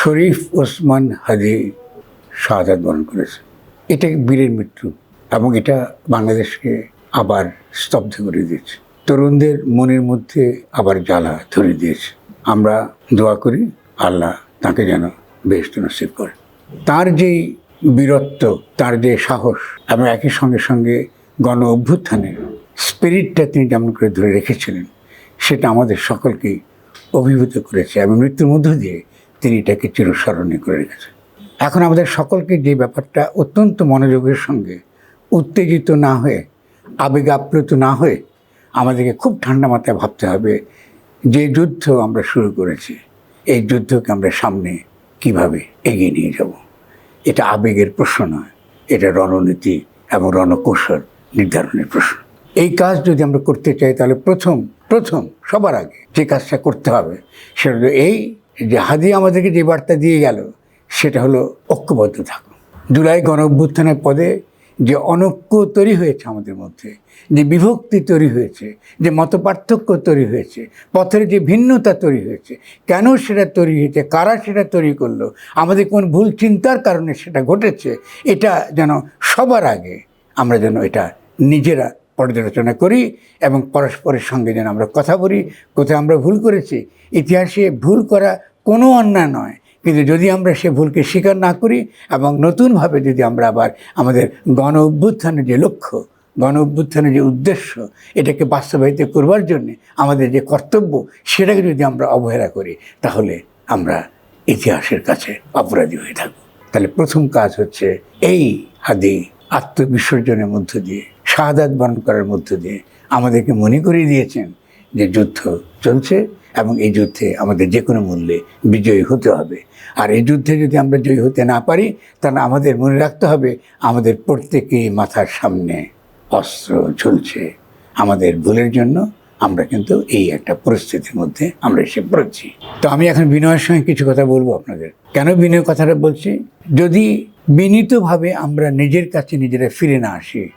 শরীফ ওসমান হাজি শাহাদ বরণ করেছে। এটা বীরের মৃত্যু এবং এটা বাংলাদেশকে আবার স্তব্ধ করে দিয়েছে। তরুণদের মনের মধ্যে আবার জ্বালা ধরে দিয়েছে। আমরা দোয়া করি, আল্লাহ তাকে যেন বেস্ট নসিব করে। তার যেই বীরত্ব, তার যে সাহস এবং একই সঙ্গে সঙ্গে গণ অভ্যুত্থানের স্পিরিটটা তিনি যেমন করে ধরে রেখেছিলেন, সেটা আমাদের সকলকেই অভিভূত করেছে এবং মৃত্যুর মধ্য দিয়ে তিনি এটাকে চিরস্মরণীয় করে রেখেছেন। এখন আমাদের সকলকে যে ব্যাপারটা অত্যন্ত মনোযোগের সঙ্গে, উত্তেজিত না হয়ে আবেগ আপ্লুত না হয়ে আমাদেরকে খুব ঠান্ডা মাথায় ভাবতে হবে, যে যুদ্ধ আমরা শুরু করেছি, এই যুদ্ধকে আমরা সামনে কীভাবে এগিয়ে নিয়ে যাব? এটা আবেগের প্রশ্ন নয়, এটা রণনীতি এবং রণকৌশল নির্ধারণের প্রশ্ন। এই কাজ যদি আমরা করতে চাই, তাহলে প্রথম প্রথম সবার আগে যে কাজটা করতে হবে, সেটা এই যে হাদি আমাদেরকে যে বার্তা দিয়ে গেল, সেটা হলো ঐক্যবদ্ধ থাকুন। জুলাই গণ অভ্যুত্থানের পদে যে অনৈক্য তৈরি হয়েছে আমাদের মধ্যে, যে বিভক্তি তৈরি হয়েছে, যে মতপার্থক্য তৈরি হয়েছে, পথের যে ভিন্নতা তৈরি হয়েছে, কেন সেটা তৈরি হয়েছে, কারা সেটা তৈরি করল, আমাদের কোন ভুল চিন্তার কারণে সেটা ঘটেছে, এটা যেন সবার আগে আমরা যেন এটা নিজেরা পর্যালোচনা করি এবং পরস্পরের সঙ্গে যেন আমরা কথা বলি। কোথায় আমরা ভুল করেছি? ইতিহাসে ভুল করা কোনো অন্যায় নয়। কিন্তু যদি আমরা সে ভুলকে স্বীকার না করি এবং নতুনভাবে যদি আমরা আবার আমাদের গণ অভ্যুত্থানের যে লক্ষ্য, গণ অভ্যুত্থানের যে উদ্দেশ্য, এটাকে বাস্তবায়িত করবার জন্যে আমাদের যে কর্তব্য, সেটাকে যদি আমরা অবহেলা করি, তাহলে আমরা ইতিহাসের কাছে অপরাধী হয়ে থাকব। তাহলে প্রথম কাজ হচ্ছে এই হাদি আত্মবিসর্জনের মধ্য দিয়ে, শাহাদাত বরণ করার মধ্য দিয়ে আমাদেরকে মনে করিয়ে দিয়েছেন যে যুদ্ধ চলছে এবং এই যুদ্ধে আমাদের যে কোনো মূল্যে বিজয়ী হতে হবে। আর এই যুদ্ধে যদি আমরা জয়ী হতে না পারি, তাহলে আমাদের মনে রাখতে হবে আমাদের প্রত্যেকেই মাথার সামনে অস্ত্র ঝুলছে। আমাদের ভুলের জন্য আমরা কিন্তু এই একটা পরিস্থিতির মধ্যে আমরা এসে পড়েছি। তো আমি এখন বিনয়ের সঙ্গে কিছু কথা বলব আপনাদের। কেন বিনয় কথাটা বলছি? যদি বিনীতভাবে আমরা নিজের কাছে নিজেরা ফিরে না আসি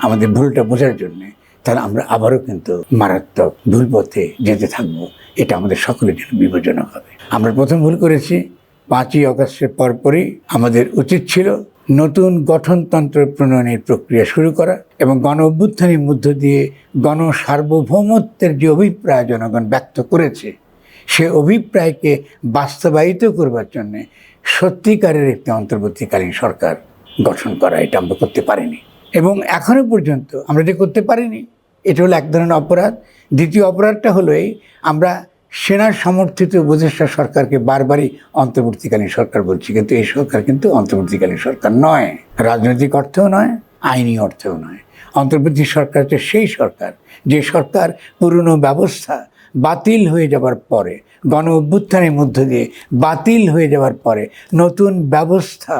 আমাদের ভুলটা বোঝার জন্যে তাহলে আমরা আবারও কিন্তু মারাত্মক ভুল পথে যেতে থাকব। এটা আমাদের সকলের জন্য বিপজ্জনক হবে। আমরা প্রথম ভুল করেছি, পাঁচই অগস্টের পরপরই আমাদের উচিত ছিল নতুন গঠনতন্ত্র প্রণয়নের প্রক্রিয়া শুরু করা এবং গণ অভ্যুত্থানের মধ্য দিয়ে গণ সার্বভৌমত্বের যে অভিপ্রায় জনগণ ব্যক্ত করেছে, সে অভিপ্রায়কে বাস্তবায়িত করবার জন্যে সত্যিকারের একটি অন্তর্বর্তীকালীন সরকার গঠন করা এটা আমরা করতে পারিনি। এবং এখনও পর্যন্ত আমরা যে করতে পারিনি। এটা হলো এক ধরনের অপরাধ। দ্বিতীয় অপরাধটা হলো এই, আমরা সেনার সমর্থিত উপদেষ্টা সরকারকে বারবারই অন্তর্বর্তীকালীন সরকার বলছি, কিন্তু এই সরকার কিন্তু অন্তর্বর্তীকালীন সরকার নয়। রাজনৈতিক অর্থেও নয়, আইনি অর্থেও নয়। অন্তর্বর্তী সরকার হচ্ছে সেই সরকার। যে সরকার পুরনো ব্যবস্থা বাতিল হয়ে যাবার পরে, গণ অভ্যুত্থানের মধ্য দিয়ে বাতিল হয়ে যাওয়ার পরে, নতুন ব্যবস্থা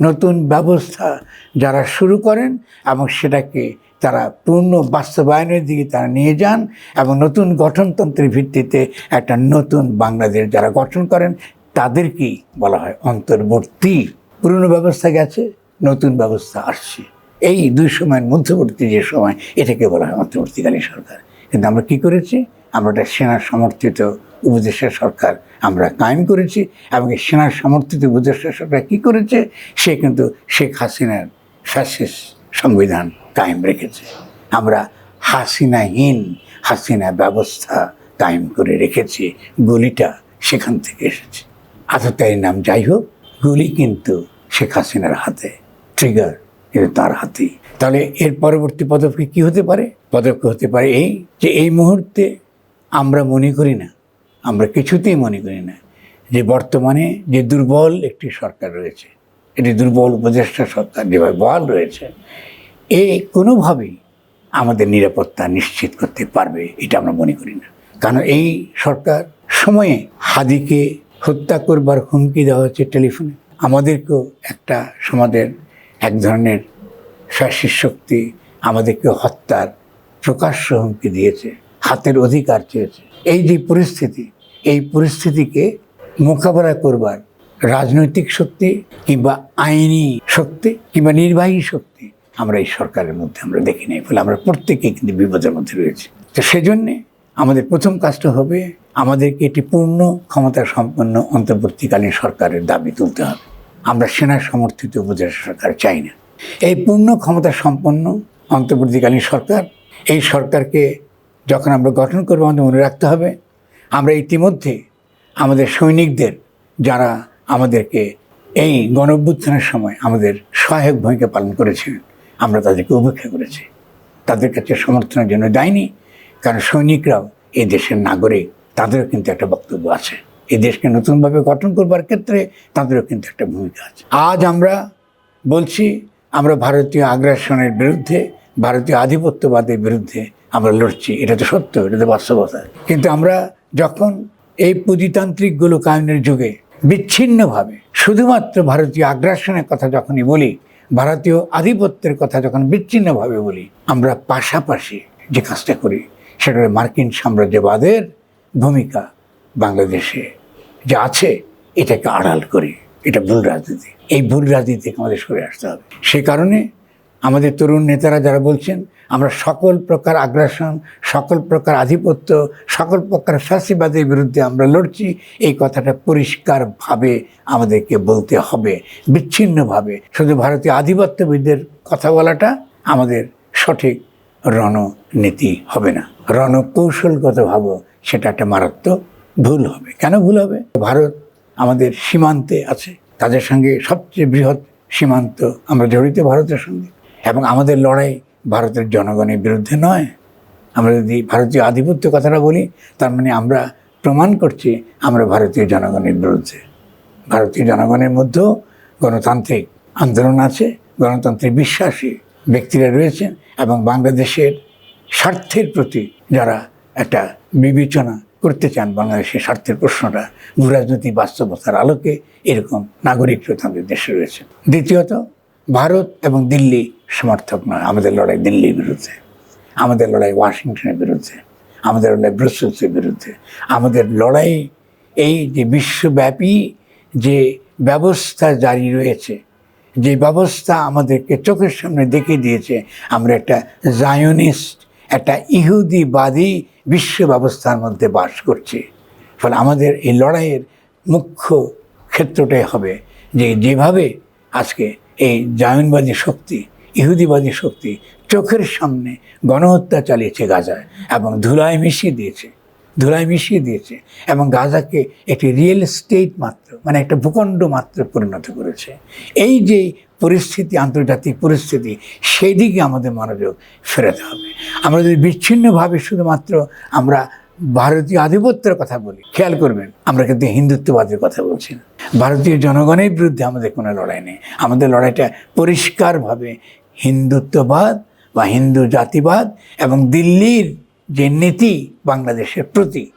নতুন ব্যবস্থা যারা শুরু করেন এবং সেটাকে তারা পূর্ণ বাস্তবায়নের দিকে তারা নিয়ে যান এবং নতুন গঠনতন্ত্রের ভিত্তিতে একটা নতুন বাংলাদেশ যারা গঠন করেন, তাদেরকেই বলা হয় অন্তর্বর্তী। পুরনো ব্যবস্থা গেছে, নতুন ব্যবস্থা আসছে। এই দুই সময়ের মধ্যবর্তী যে সময়, এটাকে বলা হয় অন্তর্বর্তীকালীন সরকার। কিন্তু আমরা কি করেছি? আমরা একটা সেনা সমর্থিত উপদেষ্টা সরকার আমরা কায়েম করেছি এবং এই সেনার সমর্থিত উপদেষ্টা সরকার কী করেছে? সে কিন্তু শেখ হাসিনার ফ্যাসিস্ট সংবিধান কায়েম রেখেছে। আমরা হাসিনাহীন হাসিনা ব্যবস্থা কায়েম করে রেখেছি। গুলিটা সেখান থেকে এসেছে। আততায়ীর নাম যাই হোক, গুলি কিন্তু শেখ হাসিনার হাতে ট্রিগার কিন্তু তার হাতেই। তাহলে এর পরবর্তী পদক্ষেপ কী হতে পারে? পদক্ষেপ হতে পারে এই যে এই মুহূর্তে আমরা মনে করি না আমরা কিছুতেই মনে করি না যে বর্তমানে যে দুর্বল একটি সরকার রয়েছে, এটি দুর্বল উপদেষ্টা সরকার যেভাবে বহাল রয়েছে, এ কোনোভাবেই আমাদের নিরাপত্তা নিশ্চিত করতে পারবে, এটা আমরা মনে করি না। কারণ এই সরকার সময়ে হাদিকে হত্যা করবার হুমকি দেওয়া হচ্ছে টেলিফোনে। আমাদেরকেও একটা সমাজের এক ধরনের ফ্যাসিস্ট শক্তি আমাদেরকে হত্যার প্রকাশ্য হুমকি দিয়েছে, হাতের অধিকার চেয়েছে। এই যে পরিস্থিতি এই পরিস্থিতিকে মোকাবেলা করবার রাজনৈতিক শক্তি কিংবা আইনি শক্তি কিংবা নির্বাহী শক্তি আমরা এই সরকারের মধ্যে আমরা দেখি নাই, ফলে আমরা প্রত্যেকেই কিন্তু বিপদের মধ্যে রয়েছে। তো সেজন্যে আমাদের প্রথম কাজটা হবে আমাদেরকে একটি পূর্ণ ক্ষমতা সম্পন্ন অন্তর্বর্তীকালীন সরকারের দাবি তুলতে হবে। আমরা সেনা সমর্থিত উপজেলা সরকার চাই না। এই পূর্ণ ক্ষমতা সম্পন্ন অন্তর্বর্তীকালীন সরকার, এই সরকারকে যখন আমরা গঠন করব আমাদের মনে রাখতে হবে আমরা ইতিমধ্যে আমাদের সৈনিকদের যারা আমাদেরকে এই গণঅভ্যুত্থানের সময় আমাদের সহায়ক ভূমিকা পালন করেছিলেন আমরা তাদেরকে উপেক্ষা করেছি। তাদের কাছে সমর্থনের জন্য দেয়নি কারণ সৈনিকরাও এই দেশের নাগরিক, তাদেরও কিন্তু একটা বক্তব্য আছে। এই দেশকে নতুনভাবে গঠন করবার ক্ষেত্রে তাদেরও কিন্তু একটা ভূমিকা আছে। আজ আমরা বলছি, আমরা ভারতীয় আগ্রাসনের বিরুদ্ধে, ভারতীয় আধিপত্যবাদের বিরুদ্ধে আমরা লড়ছি। এটা তো সত্য, এটা তো বাস্তবতা। কিন্তু আমরা যখন এই পুঁজিতান্ত্রিক গোলকায়নের যুগে বিচ্ছিন্নভাবে, শুধুমাত্র ভারতীয় আগ্রাসনের কথা যখনই বলি, ভারতীয় আধিপত্যের কথা যখন বিচ্ছিন্নভাবে বলি, আমরা পাশাপাশি যে কাজটা করি, সেটা মার্কিন সাম্রাজ্যবাদের ভূমিকা বাংলাদেশে যা আছে, এটাকে আড়াল করি। এটা ভুল রাজনীতি। এই ভুল রাজনীতি আমাদের সরে আসতে হবে। সে কারণে আমাদের তরুণ নেতারা যারা বলছেন, আমরা সকল প্রকার আগ্রাসন, সকল প্রকার আধিপত্য, সকল প্রকার শাস্তিবাদের বিরুদ্ধে আমরা লড়ছি, এই কথাটা পরিষ্কারভাবে আমাদেরকে বলতে হবে, বিচ্ছিন্নভাবে। শুধু ভারতীয় আধিপত্যবিদদের কথা বলাটা আমাদের সঠিক রণনীতি হবে না। রণকৌশলগত ভাবো সেটা একটা মারাত্মক ভুল হবে। কেন ভুল হবে? ভারত আমাদের সীমান্তে আছে। তাদের সঙ্গে সবচেয়ে বৃহৎ সীমান্ত আমরা জড়িত ভারতের সঙ্গে। এবং আমাদের লড়াই ভারতের জনগণের বিরুদ্ধে নয়। আমরা যদি ভারতীয় আধিপত্য কথাটা বলি, তার মানে আমরা প্রমাণ করছি আমরা ভারতীয় জনগণের বিরুদ্ধে। ভারতীয় জনগণের মধ্যেও গণতান্ত্রিক আন্দোলন আছে গণতন্ত্রে বিশ্বাসী ব্যক্তিরা রয়েছেন এবং বাংলাদেশের স্বার্থের প্রতি যারা একটা বিবেচনা করতে চান, বাংলাদেশের স্বার্থের প্রশ্নটা ভূরাজনৈতিক বাস্তবতার আলোকে এরকম নাগরিকরা তাদের দেশে রয়েছে। দ্বিতীয়ত ভারত এবং দিল্লি সমর্থক নয়। আমাদের লড়াই দিল্লির বিরুদ্ধে, আমাদের লড়াই ওয়াশিংটনের বিরুদ্ধে, আমাদের লড়াই ব্রুসেলসের বিরুদ্ধে। আমাদের লড়াই এই যে বিশ্বব্যাপী যে ব্যবস্থা জারি রয়েছে, যে ব্যবস্থা আমাদেরকে চোখের সামনে দেখিয়ে দিয়েছে, আমরা একটা জায়নিস্ট, একটা ইহুদিবাদী বিশ্ব ব্যবস্থার মধ্যে বাস করছি। ফলে আমাদের এই লড়াইয়ের মুখ্য ক্ষেত্রটাই হবে যে যেভাবে আজকে এই জায়নবাদী শক্তি ইহুদিবাদী শক্তি চোখের সামনে গণহত্যা চালিয়েছে গাজায় এবং ধুলায় মিশিয়ে দিয়েছে ধুলায় মিশিয়ে দিয়েছে এবং গাজাকে একটি রিয়েল স্টেট মাত্র মানে একটা ভূখণ্ড মাত্র পরিণত করেছে। এই যে পরিস্থিতি, আন্তর্জাতিক পরিস্থিতি সেই দিকে আমাদের মনোযোগ ফেরাতে হবে। আমরা যদি বিচ্ছিন্নভাবে শুধুমাত্র আমরা ভারতীয় আধিপত্যের কথা বলি, খেয়াল করবেন, আমরা কিন্তু হিন্দুত্ববাদের কথা বলছি না। ভারতীয় জনগণের বিরুদ্ধে আমাদের কোনো লড়াই নেই। আমাদের লড়াইটা পরিষ্কারভাবে হিন্দুত্ববাদ বা হিন্দু জাতিবাদ এবং দিল্লির যে নীতি বাংলাদেশের প্রতি,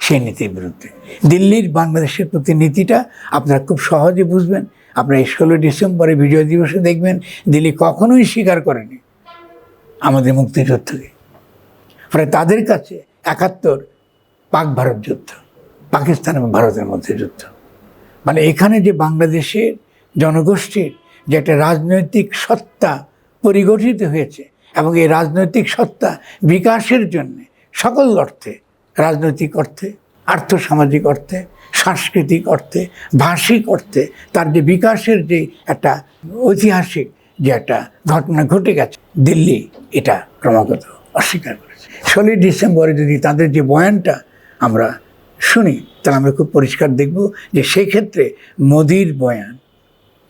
সেই নীতির বিরুদ্ধে। দিল্লির বাংলাদেশের প্রতি নীতিটা আপনারা খুব সহজে বুঝবেন। আপনারা ষোলো ডিসেম্বরে বিজয় দিবসে দেখবেন, দিল্লি কখনোই স্বীকার করেনি আমাদের মুক্তিযুদ্ধকে। ফলে তাদের কাছে একাত্তর পাক ভারত যুদ্ধ, পাকিস্তান এবং ভারতের মধ্যে যুদ্ধ। মানে এখানে যে বাংলাদেশের জনগোষ্ঠীর যে একটা রাজনৈতিক সত্তা পরিগঠিত হয়েছে এবং এই রাজনৈতিক সত্তা বিকাশের জন্য সকল অর্থে, রাজনৈতিক অর্থে, আর্থসামাজিক অর্থে, সাংস্কৃতিক অর্থে, ভাষিক অর্থে তার যে বিকাশের যে একটা ঐতিহাসিক যে একটা ঘটনা ঘটে গেছে, দিল্লি এটা ক্রমাগত অস্বীকার করেছে ষোলোই ডিসেম্বরে যদি তাদের যে বয়ানটা আমরা শুনি, তাহলে আমরা খুব পরিষ্কার দেখব যে সেই ক্ষেত্রে মোদির বয়ান,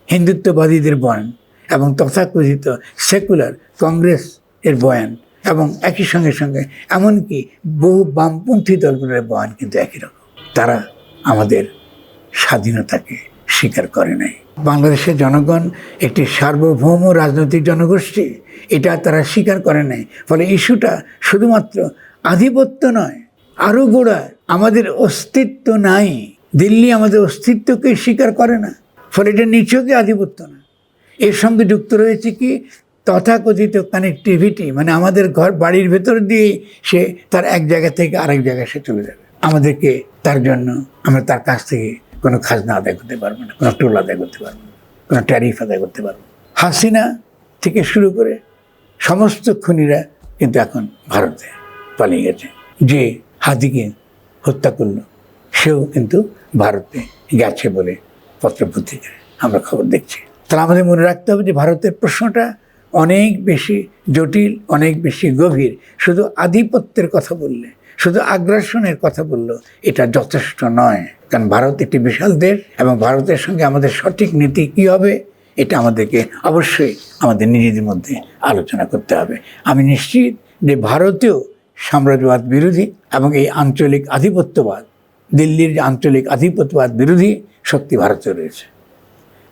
হিন্দুত্ববাদীদের বয়ান এবং তথাকথিত সেকুলার কংগ্রেস এর বয়ান এবং একই সঙ্গে সঙ্গে এমনকি বহু বামপন্থী দলগুলোর বয়ান কিন্তু একই রকম। তারা আমাদের স্বাধীনতাকে স্বীকার করে নাই। বাংলাদেশের জনগণ একটি সার্বভৌম রাজনৈতিক জনগোষ্ঠী, এটা তারা স্বীকার করে নাই। ফলে ইস্যুটা শুধুমাত্র আধিপত্য নয়, আরও গোড়া আমাদের অস্তিত্ব নাই। দিল্লি আমাদের অস্তিত্বকে স্বীকার করে না, ফলে এটা নিচকে আধিপত্য না। এর সঙ্গে যুক্ত রয়েছে কি? তথাকথিত কানেক্টিভিটি মানে আমাদের ঘর বাড়ির ভেতর দিয়ে সে তার এক জায়গা থেকে আরেক জায়গায় সে চলে যাবে। আমাদেরকে তার জন্য, আমরা তার কাছ থেকে কোনো খাজনা আদায় করতে পারব না, কোনো টোল আদায় করতে পারব না, কোনো ট্যারিফ আদায় করতে পারব হাসিনা থেকে শুরু করে সমস্ত খুনিরা কিন্তু এখন ভারতে পালিয়ে গেছে। যে হাদিকে হত্যা করল, সেও কিন্তু ভারতে গেছে বলে পত্রপত্রিকায় আমরা খবর দেখছি। তাহলে আমাদের মনে রাখতে হবে যে ভারতের প্রশ্নটা অনেক বেশি জটিল, অনেক বেশি গভীর। শুধু আধিপত্যের কথা বললে, শুধু আগ্রাসনের কথা বলল এটা যথেষ্ট নয়। কারণ ভারত একটি বিশাল দেশ এবং ভারতের সঙ্গে আমাদের সঠিক নীতি কী হবে, এটা আমাদেরকে অবশ্যই আমাদের নিজেদের মধ্যে আলোচনা করতে হবে। আমি নিশ্চিত যে ভারতীয় সাম্রাজ্যবাদ বিরোধী এবং এই আঞ্চলিক আধিপত্যবাদ, দিল্লির যে আঞ্চলিক আধিপত্যবাদ বিরোধী শক্তি ভারতে রয়েছে।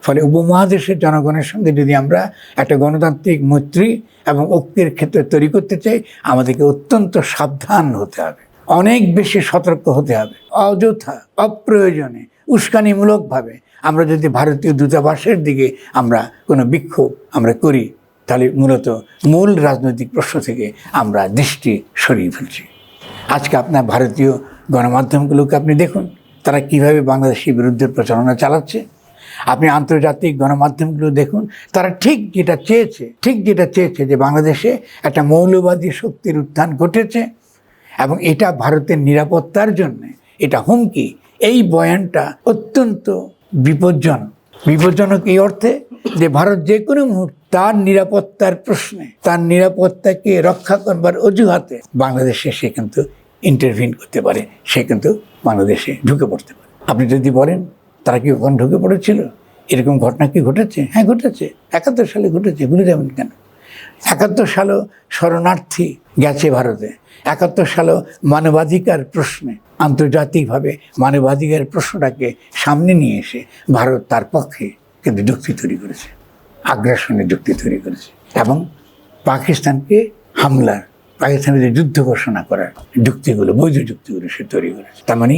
ফলে উপমহাদেশের জনগণের সঙ্গে যদি আমরা একটা গণতান্ত্রিক মৈত্রী এবং ঐক্যের ক্ষেত্রে তৈরি করতে চাই, আমাদেরকে অত্যন্ত সাবধান হতে হবে। অনেক বেশি সতর্ক হতে হবে। অযথা, অপ্রয়োজনে, উস্কানিমূলকভাবে আমরা যদি ভারতীয় দূতাবাসের দিকে আমরা কোনো বিক্ষোভ আমরা করি, তাহলে মূলত মূল রাজনৈতিক প্রশ্ন থেকে আমরা দৃষ্টি সরিয়ে ফেলছি। আজকে আপনার ভারতীয় গণমাধ্যমগুলোকে আপনি দেখুন, তারা কীভাবে বাংলাদেশের বিরুদ্ধে প্রচারণা চালাচ্ছে। আপনি আন্তর্জাতিক গণমাধ্যমগুলো দেখুন, তারা ঠিক যেটা চেয়েছে, ঠিক যেটা চেয়েছে যে বাংলাদেশে একটা মৌলবাদী শক্তির উত্থান ঘটেছে। এবং এটা ভারতের নিরাপত্তার জন্য, এটা হুমকি। এই বয়ানটা অত্যন্ত বিপজ্জনক। বিপজ্জনক এই অর্থে যে ভারত যে কোনো মুহূর্তে তার নিরাপত্তার প্রশ্নে, তার নিরাপত্তাকে রক্ষা করবার অজুহাতে বাংলাদেশে সে কিন্তু ইন্টারভিন করতে পারে, সে কিন্তু বাংলাদেশে ঢুকে পড়তে পারে। আপনি যদি বলেন, তারা কি ওখানে ঢুকে পড়েছিল? এরকম ঘটনা কি ঘটেছে? হ্যাঁ ঘটেছে। একাত্তর সালে ঘটেছে, ভুলে যাবেন কেন? একাত্তর সালও শরণার্থী গেছে ভারতে। একাত্তর সালও মানবাধিকার প্রশ্নে, আন্তর্জাতিকভাবে মানবাধিকার প্রশ্নটাকে সামনে নিয়ে এসে ভারত তার পক্ষে কিন্তু যুক্তি তৈরি করেছে, আগ্রাসনের যুক্তি তৈরি করেছে এবং পাকিস্তানকে হামলার, পাকিস্তানের যে যুদ্ধ ঘোষণা করার যুক্তিগুলো, বৈধ যুক্তিগুলো সে তৈরি করেছে। তার মানে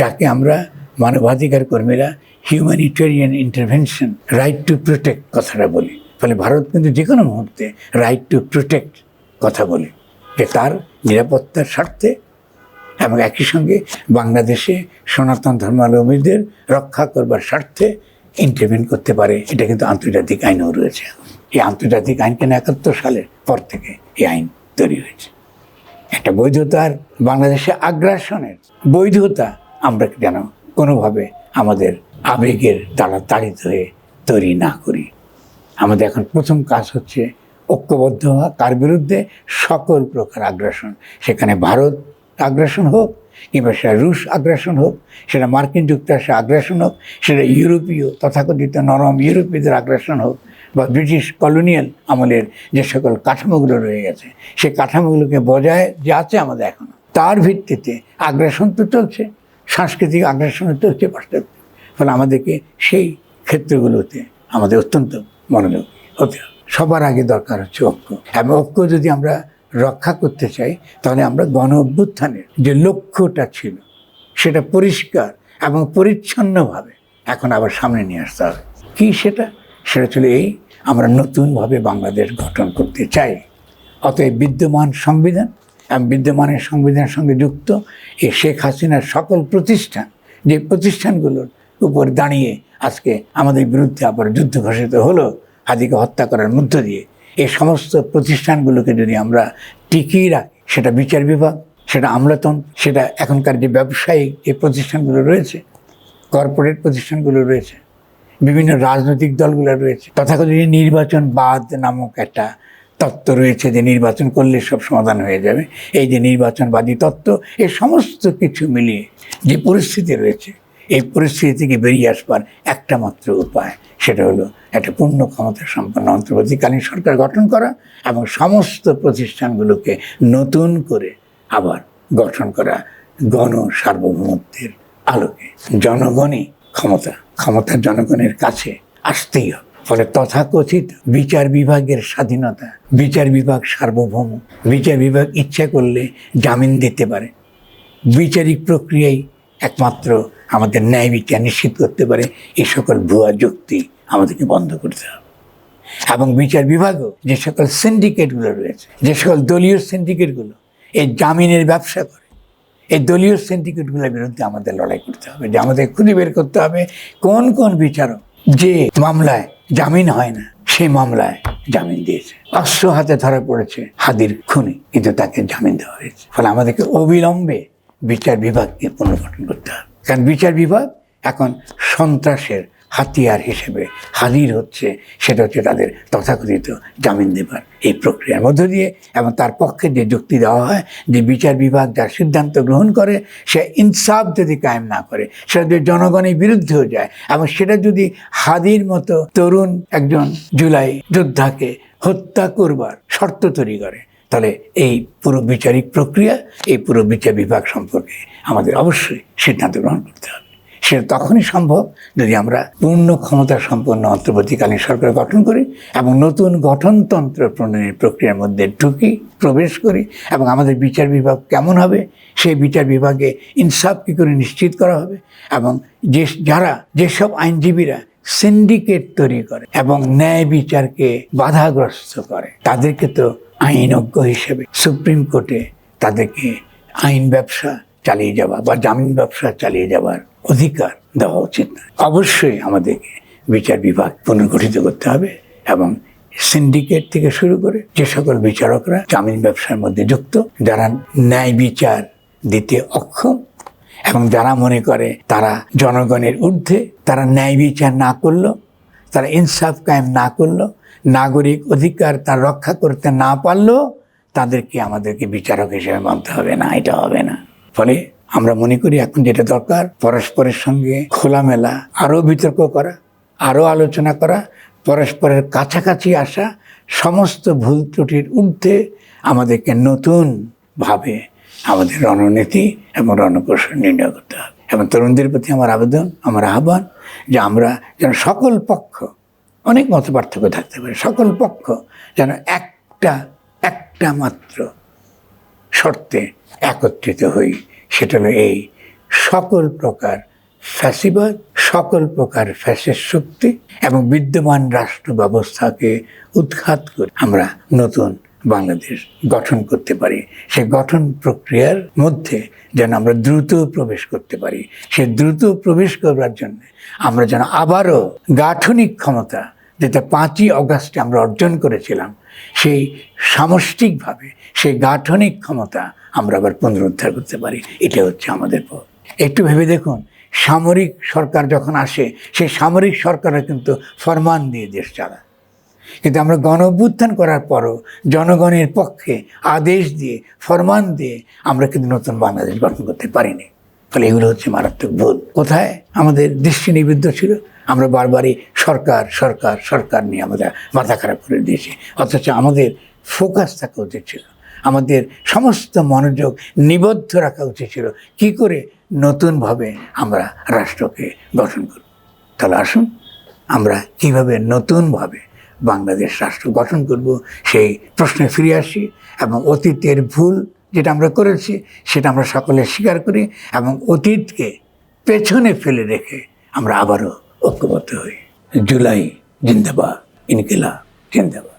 যাকে আমরা মানবাধিকার কর্মীরা humanitarian intervention right to protect কথাটা বলি ফলে ভারত কিন্তু যে কোনো মুহূর্তে রাইট টু প্রোটেক্ট কথা বলে, যে তার নিরাপত্তার স্বার্থে এবং একই সঙ্গে বাংলাদেশে সনাতন ধর্মাবলম্বীদের রক্ষা করবার স্বার্থে ইন্টারভিন করতে পারে, এটা কিন্তু আন্তর্জাতিক আইনও রয়েছে। এই আন্তর্জাতিক আইন কেন একাত্তর সালের পর থেকে এই আইন তৈরি হয়েছে? একটা বৈধতার বাংলাদেশে আগ্রাসনের বৈধতা আমরা যেন কোনোভাবে আমাদের আবেগের দ্বারা তাড়িত হয়ে তৈরি না করি। আমাদের এখন প্রথম কাজ হচ্ছে ঐক্যবদ্ধ হওয়া, কার বিরুদ্ধে? সকল প্রকার আগ্রাসন সেখানে ভারত আগ্রাসন হোক, কিংবা সেটা রুশ আগ্রাসন হোক, সেটা মার্কিন যুক্তরাষ্ট্রের আগ্রাসন হোক, সেটা ইউরোপীয় তথাকথিত নরম ইউরোপীয়দের আগ্রাসন হোক, বা ব্রিটিশ কলোনিয়াল আমলের যে সকল কাঠামোগুলো রয়ে গেছে, সেই কাঠামোগুলোকে বজায় যে আছে আমাদের এখনও তার ভিত্তিতে আগ্রাসন তো চলছে, সাংস্কৃতিক আগ্রাসনও চলছে, পাশ্চাত্য। ফলে আমাদেরকে সেই ক্ষেত্রগুলোতে আমাদের অত্যন্ত মনোযোগ। হতে সবার আগে দরকার হচ্ছে ঐক্য। এবং ঐক্য যদি আমরা রক্ষা করতে চাই, তাহলে আমরা গণ অভ্যুত্থানের যে লক্ষ্যটা ছিল, সেটা পরিষ্কার এবং পরিচ্ছন্নভাবে এখন আবার সামনে নিয়ে আসতে হবে। কী সেটা? সেটা ছিল এই, আমরা নতুনভাবে বাংলাদেশ গঠন করতে চাই। অতএব বিদ্যমান সংবিধান এবং বিদ্যমানের সংবিধানের সঙ্গে যুক্ত এই শেখ হাসিনার সকল প্রতিষ্ঠান, যে প্রতিষ্ঠানগুলোর উপর দাঁড়িয়ে আজকে আমাদের বিরুদ্ধে আবার যুদ্ধ ঘোষিত হলো হাদিকে হত্যা করার মধ্য দিয়ে। এই সমস্ত প্রতিষ্ঠানগুলোকে যদি আমরা টিকিয়ে রাখি, সেটা বিচার বিভাগ, সেটা আমলাতন্ত্র, সেটা এখনকার যে ব্যবসায়িক যে প্রতিষ্ঠানগুলো রয়েছে, কর্পোরেট প্রতিষ্ঠানগুলো রয়েছে, বিভিন্ন রাজনৈতিক দলগুলো রয়েছে, তথাকথিত নির্বাচন বাদ নামক একটা তত্ত্ব রয়েছে যে নির্বাচন করলে সব সমাধান হয়ে যাবে। এই যে নির্বাচনবাদী তত্ত্ব, এই সমস্ত কিছু মিলিয়ে যে পরিস্থিতি রয়েছে এই পরিস্থিতি থেকে বেরিয়ে আসবার একটা মাত্র উপায়, সেটা হলো একটা পূর্ণ ক্ষমতা সম্পন্ন অন্তর্বর্তীকালীন সরকার গঠন করা এবং সমস্ত প্রতিষ্ঠানগুলোকে নতুন করে আবার গঠন করা গণ সার্বভৌমত্বের আলোকে। জনগণই ক্ষমতা ক্ষমতা জনগণের কাছে আসতেই হবে। ফলে তথাকথিত বিচার বিভাগের স্বাধীনতা, বিচার বিভাগ সার্বভৌম, বিচার বিভাগ ইচ্ছা করলে জামিন দিতে পারে। বিচারিক প্রক্রিয়াই একমাত্র আমাদের ন্যায় বিচার নিশ্চিত করতে পারে এই সকল ভুয়া যুক্তি আমাদেরকে বন্ধ করতে হবে। এবং বিচার বিভাগও যে সকল সিন্ডিকেটগুলো রয়েছে, যে সকল দলীয় সিন্ডিকেটগুলো এই জামিনের ব্যবসা করে এই দলীয় সিন্ডিকেটগুলোর বিরুদ্ধে আমাদের লড়াই করতে হবে, যে আমাদের খুঁজে বের করতে হবে কোন কোন বিচারক যে মামলায় জামিন হয় না সেই মামলায় জামিন দিয়েছে। অস্ত্র হাতে ধরা পড়েছে হাদির খুনি, কিন্তু তাকে জামিন দেওয়া হয়েছে। ফলে আমাদেরকে অবিলম্বে বিচার বিভাগকে পুনর্গঠন করতে হবে। কারণ বিচার বিভাগ এখন সন্ত্রাসের হাতিয়ার হিসেবে হাজির হচ্ছে, সেটা হচ্ছে তাদের তথাকথিত জামিন দেবার এই প্রক্রিয়ার মধ্য দিয়ে এবং তার পক্ষে যে যুক্তি দেওয়া হয় যে বিচার বিভাগ যার সিদ্ধান্ত গ্রহণ করে, সে ইনসাফ যদি কায়েম না করে, সেটা যদি জনগণের বিরুদ্ধেও যায় এবং সেটা যদি হাদির মতো তরুণ একজন জুলাই যোদ্ধাকে হত্যা করবার শর্ত তৈরি করে তাহলে এই পুরো বিচারিক প্রক্রিয়া, এই পুরো বিচার বিভাগ সম্পর্কে আমাদের অবশ্যই সিদ্ধান্ত গ্রহণ করতে হবে। সেটা তখনই সম্ভব যদি আমরা পূর্ণ ক্ষমতা সম্পন্ন অন্তর্বর্তীকালীন সরকার গঠন করি এবং নতুন গঠনতন্ত্র প্রণয়নের প্রক্রিয়ার মধ্যে ঢুকি, প্রবেশ করি এবং আমাদের বিচার বিভাগ কেমন হবে, সেই বিচার বিভাগে ইনসাফ কী করে নিশ্চিত করা হবে এবং যে যারা, যেসব আইনজীবীরা সিন্ডিকেট তৈরি করে এবং ন্যায় বিচারকে বাধাগ্রস্ত করে, তাদেরকে তো আইনজ্ঞ হিসেবে সুপ্রিম কোর্টে তাদেরকে আইন ব্যবসা চালিয়ে যাওয়া বা জামিন ব্যবসা চালিয়ে যাওয়ার অধিকার দেওয়া উচিত না। অবশ্যই আমাদেরকে বিচার বিভাগ পুনর্গঠিত করতে হবে এবং সিন্ডিকেট থেকে শুরু করে যে সকল বিচারকরা জামিন ব্যবসার মধ্যে যুক্ত, যারা ন্যায় বিচার দিতে অক্ষম এবং যারা মনে করে তারা জনগণের ঊর্ধ্বে, তারা ন্যায় বিচার না করল তারা ইনসাফ কায়েম না করল নাগরিক অধিকার তার রক্ষা করতে না পারলেও তাদেরকে আমাদেরকে বিচারক হিসেবে মানতে হবে না, এটা হবে না। ফলে আমরা মনে করি এখন যেটা দরকার, পরস্পরের সঙ্গে খোলামেলা, আরও বিতর্ক করা, আরও আলোচনা করা, পরস্পরের কাছাকাছি আসা, সমস্ত ভুল ত্রুটির ঊর্ধ্বে আমাদেরকে নতুনভাবে আমাদের রণনীতি এবং রণকৌশল নির্ণয় করতে হবে। এবং তরুণদের প্রতি আমার আবেদন, আমার আহ্বান যে আমরা যেন সকল পক্ষ অনেক মত পার্থক্য থাকতে পারে। সকল পক্ষ যেন একটা একটা মাত্র শর্তে একত্রিত হই, সেটা হলো এই, সকল প্রকার ফ্যাসিবাদ সকল প্রকার ফ্যাসের শক্তি এবং বিদ্যমান রাষ্ট্র ব্যবস্থাকে উৎখাত করে আমরা নতুন বাংলাদেশ গঠন করতে পারি। সে গঠন প্রক্রিয়ার মধ্যে যেন আমরা দ্রুত প্রবেশ করতে পারি। সে দ্রুত প্রবেশ করবার জন্য আমরা যেন আবারও গাঠনিক ক্ষমতা যেটা পাঁচই অগাস্টে আমরা অর্জন করেছিলাম, সেই সামষ্টিকভাবে, সেই গাঠনিক ক্ষমতা আমরা আবার পুনরুদ্ধার করতে পারি। এটা হচ্ছে আমাদের পথ। একটু ভেবে দেখুন, সামরিক সরকার যখন আসে, সেই সামরিক সরকাররা কিন্তু ফরমান দিয়ে দেশ চালায়। কিন্তু আমরা গণ অভ্যুত্থান করার পরও জনগণের পক্ষে আদেশ দিয়ে, ফরমান দিয়ে আমরা কিন্তু নতুন বাংলাদেশ গঠন করতে পারিনি। ফলে এগুলো হচ্ছে মারাত্মক ভুল কোথায়? আমাদের দৃষ্টি নিবদ্ধ ছিল। আমরা বারবারই সরকার সরকার সরকার নিয়ে আমরা মাথা খারাপ করে দিয়েছি। অথচ আমাদের ফোকাস থাকা উচিত ছিল। আমাদের সমস্ত মনোযোগ নিবদ্ধ রাখা উচিত ছিল। কি করে নতুনভাবে আমরা রাষ্ট্রকে গঠন করব? তাহলে আসুন আমরা কীভাবে নতুনভাবে বাংলাদেশ রাষ্ট্র গঠন করব সেই প্রশ্নে ফিরে আসি এবং অতীতের ভুল যেটা আমরা করেছি সেটা আমরা সকলে স্বীকার করি এবং অতীতকে পেছনে ফেলে রেখে আমরা আবারও ঐক্যবদ্ধ হই। জুলাই জিন্দাবাদ ইনকিলা জিন্দাবাদ।